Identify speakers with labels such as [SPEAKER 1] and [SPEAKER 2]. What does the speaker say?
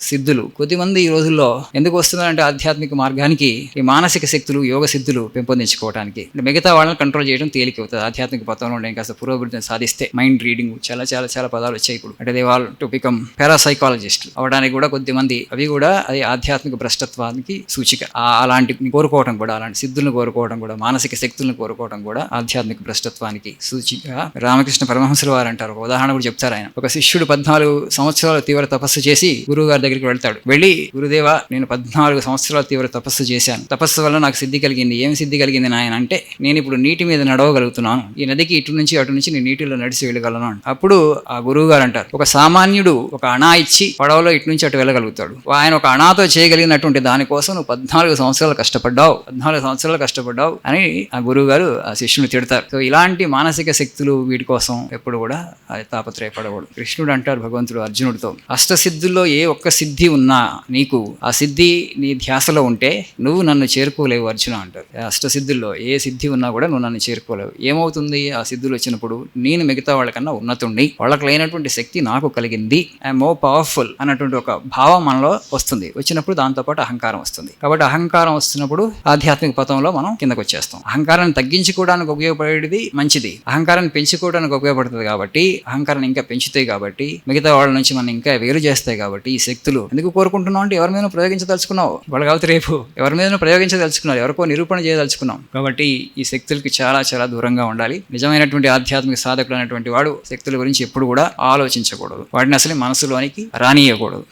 [SPEAKER 1] సిద్ధులు. కొద్దిమంది ఈ రోజుల్లో ఎందుకు వస్తున్నారంటే ఆధ్యాత్మిక మార్గానికి ఈ మానసిక శక్తులు యోగ సిద్ధులు పెంపొందించుకోవడానికి మిగతా వాళ్ళని కంట్రోల్ చేయడం తేలిక అవుతుంది. ఆధ్యాత్మిక పథంలో ఉండే కాస్త పురోభివృద్ధిని సాధిస్తే మైండ్ రీడింగ్ చాలా చాలా చాలా పదాలు వచ్చాయి ఇప్పుడు. అంటే they wall to become parapsychologist అవడానికి కూడా కొద్దిమంది అవి కూడా అది ఆధ్యాత్మిక భ్రష్టత్వానికి సూచిక. అలాంటి కోరుకోవడం కూడా అలాంటి సిద్ధులను కోరుకోవడం కూడా మానసిక శక్తులను కోరుకోవడం కూడా ఆధ్యాత్మిక భ్రష్టత్వానికి సూచిక. రామకృష్ణ పరమహంసులు వారు అంటారు ఒక ఉదాహరణ కూడా చెప్తారు ఆయన. ఒక శిష్యుడు పద్నాలుగు సంవత్సరాలు తీవ్ర తపస్సు చేసి గురువు గారి దగ్గరికి వెళ్తాడు. వెళ్ళి గురుదేవా నేను పద్నాలుగు సంవత్సరాలు తీవ్ర తపస్సు చేశాను. తపస్సు వల్ల నాకు సిద్ధి కలిగింది. ఏమి సిద్ధి కలిగింది నాయన అంటే నేను ఇప్పుడు నీటి మీద నడవగలుగుతున్నాను. ఈ నదికి ఇటు నుంచి అటు నుంచి నేను నీటిలో నడిచి వెళ్ళగలను అప్పుడు ఆ గురువు గారు అంటారు ఒక సామాన్యుడు ఒక అణా ఇచ్చి పడవలో ఇటు నుంచి అటు వెళ్ళగలుగుతాడు. ఆయన ఒక అణాతో చేయగలిగినటువంటి దానికోసం నువ్వు పద్నాలుగు సంవత్సరాలు కష్టపడ్డావు. పద్నాలుగు సంవత్సరాలు కష్టపడ్డావు అని ఆ గురువు గారు ఆ శిష్యుని తిడతారు. సో ఇలాంటి మానసిక శక్తులు వీటి కోసం ఎప్పుడు కూడా తాపత్రయపడకూడదు. కృష్ణుడు అంటారు భగవంతుడు అర్జునుడితో అష్టసిద్ధుల్లో ఏ ఒక్క సిద్ధి ఉన్నా నీకు ఆ సిద్ధి నీ ధ్యాసలో ఉంటే నువ్వు నన్ను చేరుకోలేవు అర్జున అంటారు. అష్టసిద్ధుల్లో ఏ సిద్ధి ఉన్నా కూడా నువ్వు నన్ను చేరుకోలేవు. ఏమవుతుంది? ఆ సిద్ధులు వచ్చినప్పుడు నేను మిగతా వాళ్ళకన్నా ఉన్నతుండి వాళ్ళకి లేనటువంటి శక్తి నాకు కలిగింది. ఐఎమ్ మో పవర్ఫుల్ అన్నటువంటి ఒక భావం మనలో వస్తుంది. వచ్చినప్పుడు దాంతోపాటు అహంకారం వస్తుంది. కాబట్టి అహంకారం వస్తున్నప్పుడు ఆధ్యాత్మిక పథంలో మనం కిందకు వచ్చేస్తాం. అహంకారాన్ని తగ్గించుకోవడానికి ఉపయోగపడేది మంచిది. అహంకారాన్ని పెంచుకోవడానికి ఉపయోగపడుతుంది కాబట్టి అహంకారాన్ని ఇంకా పెంచుతాయి కాబట్టి మిగతా వాళ్ళ నుంచి మనం ఇంకా వేరు చేస్తాయి కాబట్టి ఈ శక్తులు ఎందుకు కోరుకుంటున్నావు అంటే ఎవరి మీద ప్రయోగించదలుచుకున్నావు? వాళ్ళు కాబట్టి రేపు. ఎవరి మీద ప్రయోగించదలుచుకున్నారు ఎవరికో నిరూపణ చేయదలుచుకున్నాం కాబట్టి ఈ శక్తులకి చాలా చాలా దూరంగా ఉండాలి. నిజమైనటువంటి ఆధ్యాత్మిక సాధకుడు అనేటువంటి వాడు శక్తుల గురించి ఎప్పుడు కూడా ఆలోచించకూడదు. వాటిని అసలు మనసులోనికి రానియకూడదు.